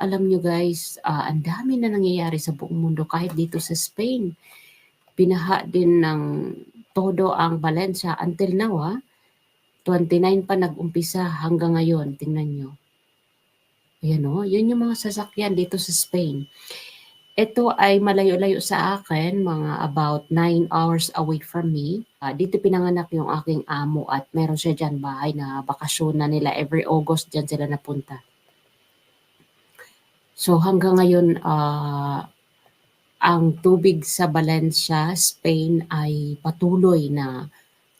Alam nyo guys, ah, ang dami na nangyayari sa buong mundo kahit dito sa Spain. Binaha din ng todo ang Valencia until now ah. 29 pa nag-umpisa hanggang ngayon. Tingnan nyo. Ayan o, yun yung mga sasakyan dito sa Spain. Ito ay malayo-layo sa akin, mga about 9 hours away from me. Ah, dito pinanganak yung aking amo at meron siya dyan bahay na bakasyon na nila. Every August dyan sila napunta. So hanggang ngayon, ah, ang tubig sa Valencia, Spain ay patuloy na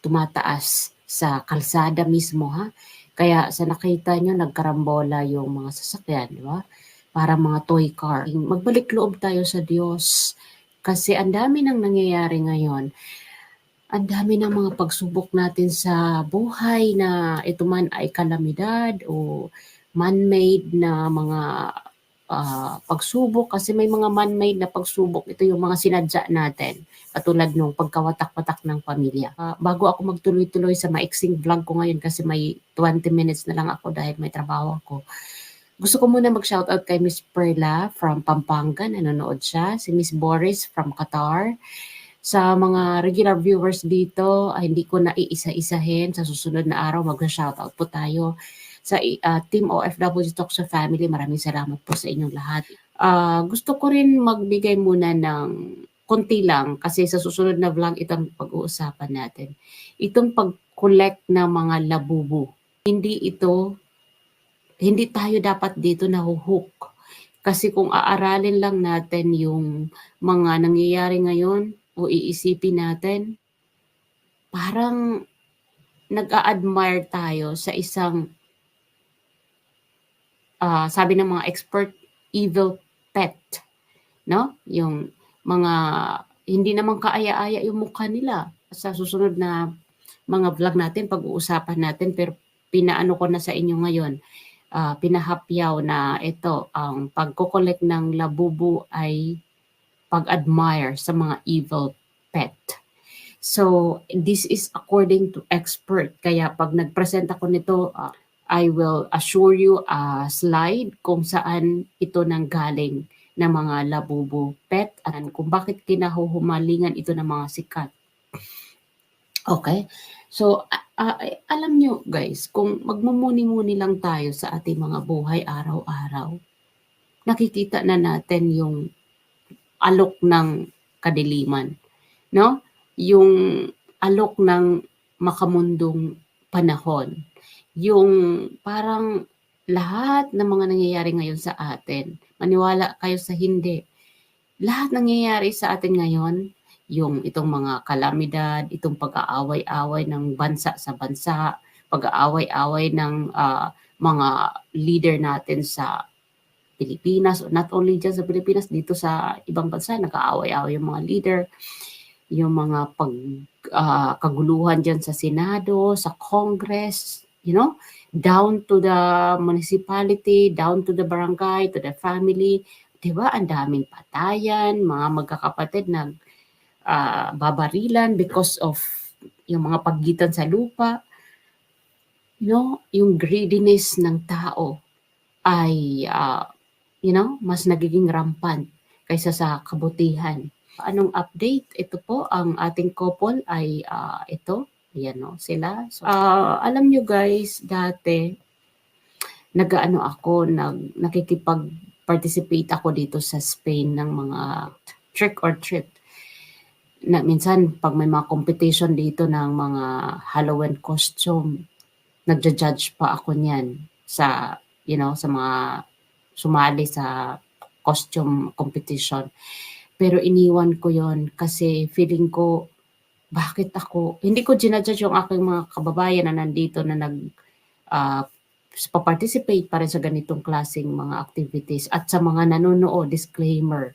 tumataas sa kalsada mismo ha. Kaya sa nakita nyo, nagkarambola yung mga sasakyan, di ba? Para mga toy car. Magbalik loob tayo sa Diyos. Kasi ang dami nang nangyayari ngayon. Ang dami ng mga pagsubok natin sa buhay na ito man ay kalamidad o man-made na mga ah, pagsubok kasi may mga man-made na pagsubok. Ito yung mga sinadya natin. Katulad nung pagkawatak-watak ng pamilya. Ah, bago ako magtuloy-tuloy sa maiksing vlog ko ngayon kasi may 20 minutes na lang ako dahil may trabaho ako. Gusto ko muna mag-shoutout kay Miss Perla from Pampanga, nanonood siya. Si Miss Boris from Qatar. Sa mga regular viewers dito, ay hindi ko na iisa-isahin. Sa susunod na araw, mag-shoutout po tayo sa uh, Team OFW Talk sa Family. Maraming salamat po sa inyong lahat. Ah, gusto ko rin magbigay muna ng konti lang kasi sa susunod na vlog itong pag-uusapan natin. Itong pag-collect ng mga labubu. Hindi ito, hindi tayo dapat dito nahuhook. Kasi kung aaralin lang natin yung mga nangyayari ngayon o iisipin natin, parang nag-a-admire tayo sa isang ah, sabi ng mga expert, evil pet. No? Yung mga hindi naman kaaya-aya yung mukha nila. Sa susunod na mga vlog natin, pag-uusapan natin, pero pinaano ko na sa inyo ngayon, ah, pinahapyaw na ito, ang pagkokolek ng labubu ay pag-admire sa mga evil pet. So, this is according to expert. Kaya pag nag-present ako nito, ah, I will assure you a slide kung saan ito nang galing na mga labubu pet and kung bakit kinahuhumalingan ito ng mga sikat. Okay? So, a- alam nyo guys, kung magmumuni-muni lang tayo sa ating mga buhay araw-araw, nakikita na natin yung alok ng kadiliman. No? Yung alok ng makamundong panahon. Yung parang lahat ng mga nangyayari ngayon sa atin, maniwala kayo sa hindi, lahat nangyayari sa atin ngayon, yung itong mga kalamidad, itong pag-aaway-away ng bansa sa bansa, pag-aaway-away ng ah, mga leader natin sa Pilipinas, not only dyan sa Pilipinas, dito sa ibang bansa, nag-aaway-away yung mga leader, yung mga pag ah, kaguluhan dyan sa Senado, sa Congress, you know, down to the municipality, down to the barangay, to the family. Di ba? Ang daming patayan, mga magkakapatid na ah, babarilan because of yung mga paggitan sa lupa. You know, yung greediness ng tao ay, ah, you know, mas nagiging rampant kaysa sa kabutihan. Anong update? Ito po, ang ating couple ay ah, ito, Ayan no, sila. So, ah, alam nyo guys, dati, nag-ano ako, nag, nakikipag-participate ako dito sa Spain ng mga trick or treat. Na, minsan, pag may mga competition dito ng mga Halloween costume, nagja-judge pa ako niyan sa, you know, sa mga sumali sa costume competition. Pero iniwan ko yon kasi feeling ko bakit ako, hindi ko ginajudge yung aking mga kababayan na nandito na nag uh, pa-participate pa rin sa ganitong klaseng mga activities at sa mga nanonood, disclaimer,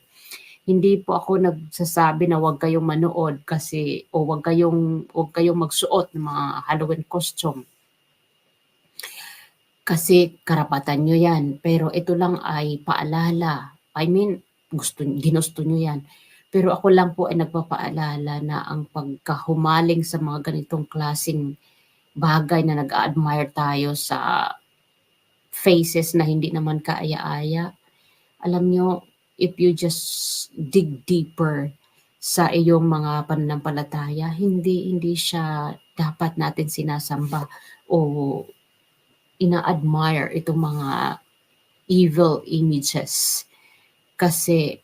hindi po ako nagsasabi na huwag kayong manood kasi o huwag kayong huwag kayong magsuot ng mga Halloween costume. Kasi karapatan nyo yan. Pero ito lang ay paalala. I mean, gusto, ginusto nyo yan. Pero ako lang po ay nagpapaalala na ang pagkahumaling sa mga ganitong klasing bagay na nag-admire tayo sa faces na hindi naman kaaya-aya, alam nyo, if you just dig deeper sa iyong mga pananampalataya, hindi hindi siya dapat natin sinasamba o ina-admire itong mga evil images kasi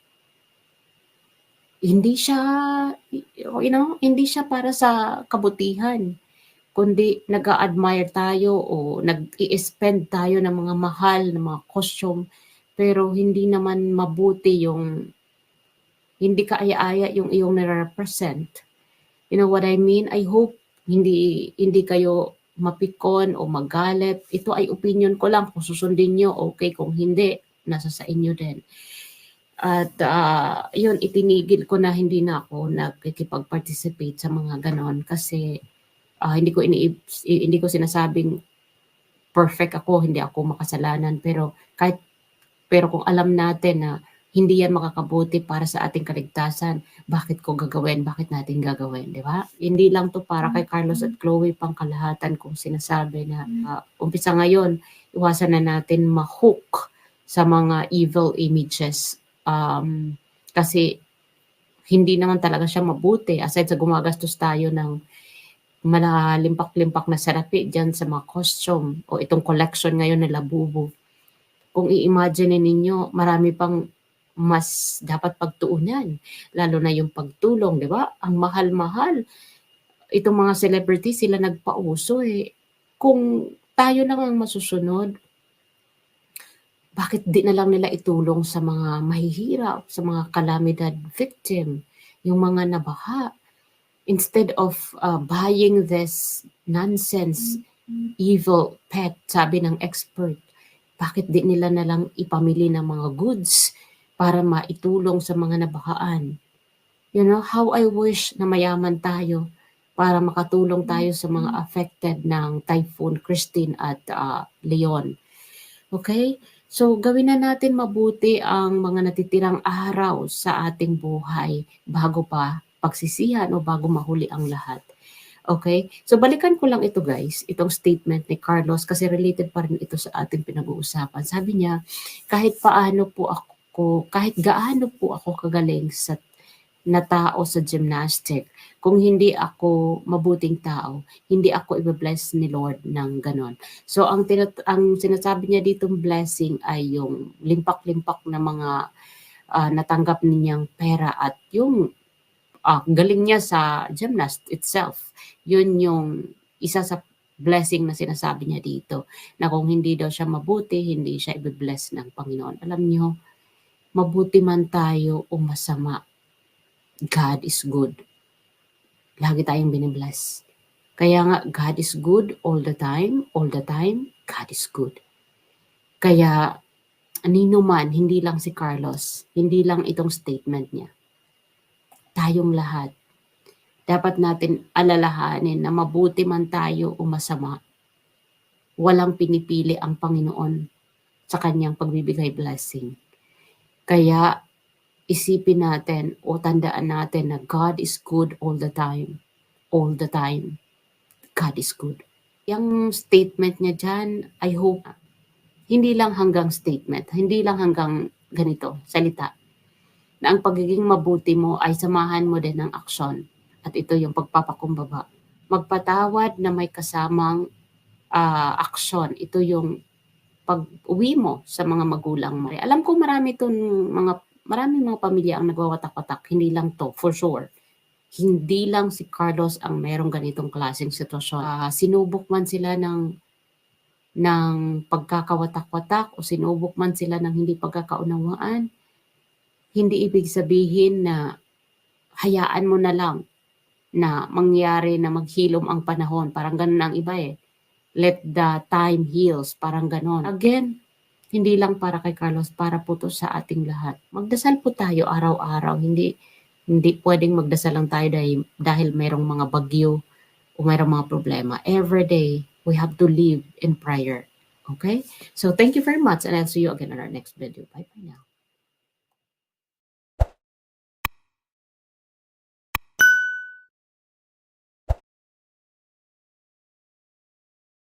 hindi siya you know, hindi siya para sa kabutihan kundi nag-a-admire tayo o nag-i-spend tayo ng mga mahal na mga costume pero hindi naman mabuti yung hindi kaaya-aya yung iyong nire-represent. You know what I mean? I hope hindi hindi kayo mapikon o magalit. Ito ay opinion ko lang. Kung susundin nyo, okay. Kung hindi, nasa sa inyo din. At ah, yun, itinigil ko na hindi na ako nagkikipag-participate sa mga ganon kasi ah, hindi ko ini hindi ko sinasabing perfect ako, hindi ako makasalanan pero kahit pero kung alam natin na hindi yan makakabuti para sa ating kaligtasan, bakit ko gagawin? Bakit natin gagawin, di ba? Hindi lang to para kay Carlos at Chloe pang kalahatan kung sinasabi na ah, umpisa ngayon, iwasan na natin ma-hook sa mga evil images um, kasi hindi naman talaga siya mabuti aside sa gumagastos tayo ng malalimpak-limpak na serapi dyan sa mga costume o itong collection ngayon na labubo. Kung i-imagine ninyo, marami pang mas dapat pagtuunan, lalo na yung pagtulong, di ba? Ang mahal-mahal. Itong mga celebrity, sila nagpauso eh. Kung tayo lang ang masusunod, bakit di na lang nila itulong sa mga mahihirap, sa mga calamidad victim, yung mga nabaha? Instead of uh, buying this nonsense, evil pet, sabi ng expert, bakit di nila na lang ipamili ng mga goods para maitulong sa mga nabahaan? You know, how I wish na mayaman tayo para makatulong tayo sa mga affected ng Typhoon Christine at uh, Leon. Okay? So, gawin na natin mabuti ang mga natitirang araw sa ating buhay bago pa pagsisihan o bago mahuli ang lahat. Okay? So, balikan ko lang ito guys, itong statement ni Carlos kasi related pa rin ito sa ating pinag-uusapan. Sabi niya, kahit paano po ako, kahit gaano po ako kagaling sa na tao sa gymnastic, kung hindi ako mabuting tao, hindi ako i-bless ni Lord ng ganon. So ang tinat- ang sinasabi niya ditong blessing ay yung limpak-limpak na mga ah, natanggap ninyang pera at yung ah, galing niya sa gymnast itself. Yun yung isa sa blessing na sinasabi niya dito na kung hindi daw siya mabuti, hindi siya i-bless ng Panginoon. Alam niyo, mabuti man tayo o masama, God is good. Lagi tayong binibless. Kaya nga, God is good all the time, all the time, God is good. Kaya, anino man, hindi lang si Carlos, hindi lang itong statement niya. Tayong lahat, dapat natin alalahanin na mabuti man tayo o masama, walang pinipili ang Panginoon sa kanyang pagbibigay blessing. Kaya isipin natin o tandaan natin na God is good all the time. All the time. God is good. Yung statement niya dyan, I hope, hindi lang hanggang statement, hindi lang hanggang ganito, salita. Na ang pagiging mabuti mo ay samahan mo din ng aksyon. At ito yung pagpapakumbaba. Magpatawad na may kasamang ah, aksyon. Ito yung pag-uwi mo sa mga magulang mo. Alam ko marami itong mga maraming mga pamilya ang nagwawatak-watak, hindi lang to, for sure. Hindi lang si Carlos ang merong ganitong klaseng sitwasyon. Ah, sinubok man sila ng ng pagkakawatak-watak o sinubok man sila ng hindi pagkakaunawaan, hindi ibig sabihin na hayaan mo na lang na mangyari na maghilom ang panahon. Parang ganun ang iba eh. Let the time heals. Parang ganun. Again, hindi lang para kay Carlos, para po to sa ating lahat. Magdasal po tayo araw-araw. Hindi hindi pwedeng magdasal lang tayo dahil, dahil mayroong mga bagyo o mayroong mga problema. Every day, we have to live in prayer. Okay? So, thank you very much and I'll see you again on our next video. Bye for now.